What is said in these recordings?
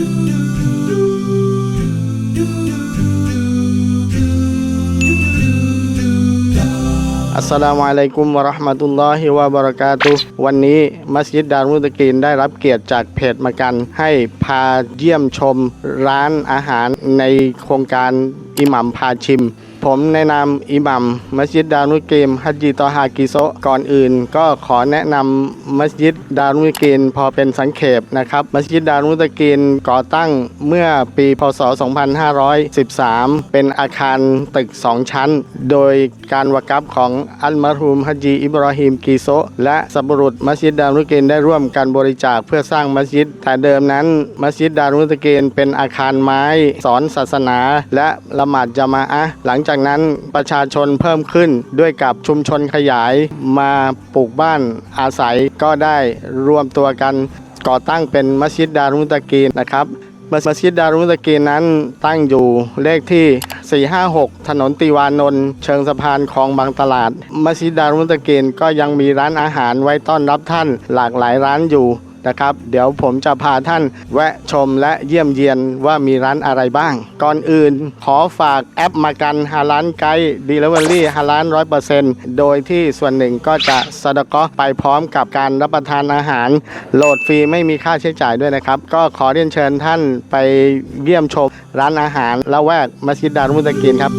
อัสสลามุอะลัยกุมวะเราะห์มะตุลลอฮิวะบะเราะกาตุวันนี้มัสยิดดารุลมุตะกีนได้รับเกียรติจากเพจมากัน ให้พาเยี่ยมชมร้านอาหารในโครงการอิหมัมพาชิมผมในนามอิหมัมมัสยิดดารุลเกมฮัจจีตอฮากิโซก่อนอื่น ก็ขอแนะนำมัสยิดดารุลกีนพอเป็นสังเขปนะครับ มัสยิดดารุลกีนก่อตั้งเมื่อปีพศ 2513 เป็นอาคารตึก 2 ชั้น โดยการวกับของอัลมารูมฮัจจีอิบราฮิมกีโซและสับรุษมัสยิดดารุลกีนได้ร่วมกันบริจาคเพื่อสร้างมัสยิด แต่เดิมนั้น มัสยิดดารุลกีนเป็นอาคารไม้ สอนศาสนา และละหมาดจามะอะหลังจากากนั้นประชาชนเพิ่มขึ้นด้วยกับชุมชนขยายมาปลูกบ้านอาศัยก็ได้รวมตัวกันก่อตั้งเป็นมัสยิดดารุลกีนนะครับมัสยิดดารุมตะกีนนั้นตั้งอยู่เลขที่ 456 ถนนติวานนท์เชิงสะพานคลองบางตลาด มัสยิดดารุลมุตะกีนก็ยังมีร้านอาหารไว้ต้อนรับท่านหลากหลายร้านอยู่ นะครับ เดี๋ยวผมจะพาท่านแวะชมและเยี่ยมเยียนว่ามีร้านอะไรบ้าง ก่อนอื่นขอฝากแอปมากันฮาลานไกด์ดีลิเวอรี่ฮาลานร้อยเปอร์เซ็นต์โดยที่ส่วนหนึ่งก็จะสะดะกาะห์ไปพร้อมกับการรับประทานอาหาร โหลดฟรีไม่มีค่าใช้จ่ายด้วยนะครับ ก็ขอเรียนเชิญท่านไปเยี่ยมชมร้านอาหารละแวกมัสยิดดารุมุตะกินครับ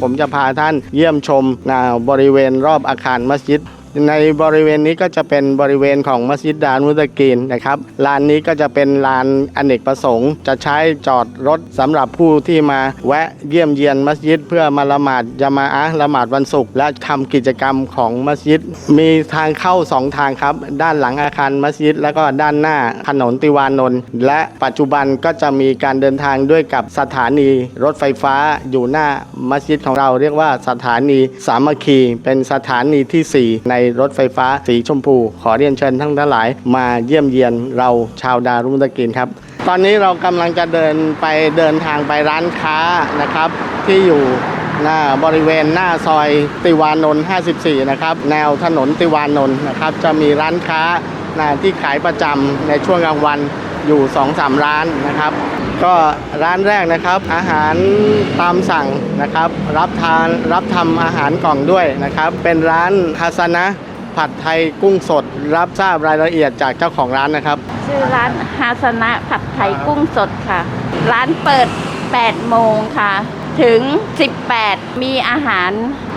ผมจะพาท่านเยี่ยมชมนบริเวณรอบอาคารมัสยิด ในบริเวณนี้ก็จะเป็นบริเวณของมัสยิดดารุมุตกีนนะครับลานนี้ก็จะเป็นลานอเนกประสงค์ จะใช้จอดรถสำหรับผู้ที่มาแวะเยี่ยมเยียนมัสยิด เพื่อมาละหมาดยามาอะละหมาดวันศุกร์และทำกิจกรรมของมัสยิด มีทางเข้าสองทางครับ ด้านหลังอาคารมัสยิด แล้วก็ด้านหน้าถนนติวานนท์และปัจจุบันก็จะมีการเดินทางด้วยกับสถานีรถไฟฟ้าอยู่หน้ามัสยิดของเราเรียกว่าสถานีสามัคคี เป็นสถานีทีสี่4 ในรถไฟฟ้าสีชมพู ขอเรียนเชิญทั้งหลายมาเยี่ยมเยียนเราชาวดารุมตะกินครับ ตอนนี้เรากำลังจะเดินไปเดินทางไปร้านค้านะครับ ที่อยู่หน้าบริเวณหน้าซอยติวานนท์54 นะครับ แนวถนนติวานนท์นะครับ จะมีร้านค้านะที่ขายประจำในช่วงกลางวันอยู่ 2-3 ร้านนะครับ ก็ร้านแรกนะครับ อาหารตามสั่งนะครับ รับทานรับทำอาหารกล่องด้วยนะครับ เป็นร้านฮัสนะผัดไทยกุ้งสด รับทราบรายละเอียดจากเจ้าของร้านนะครับ ชื่อร้านฮาสนะผัดไทยกุ้งสดค่ะ ร้านเปิด 8 โมงค่ะ ถึง 18 มีอาหาร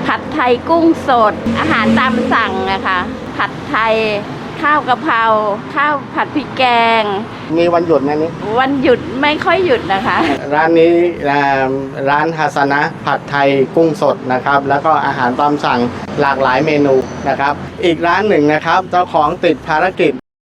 ผัดไทยกุ้งสด อาหารตามสั่งอะคะผัดไทย ข้าวกะเพราข้าวผัดพริกแกง มีวันหยุดไหมนี้วันหยุดไม่ค่อยหยุดนะคะ ร้านนี้อ่าร้านฮัสนะผัดไทยกุ้งสดนะครับ แล้วก็อาหารตามสั่งหลากหลายเมนูนะครับ อีกร้านหนึ่งนะครับ เจ้าของติดภารกิจ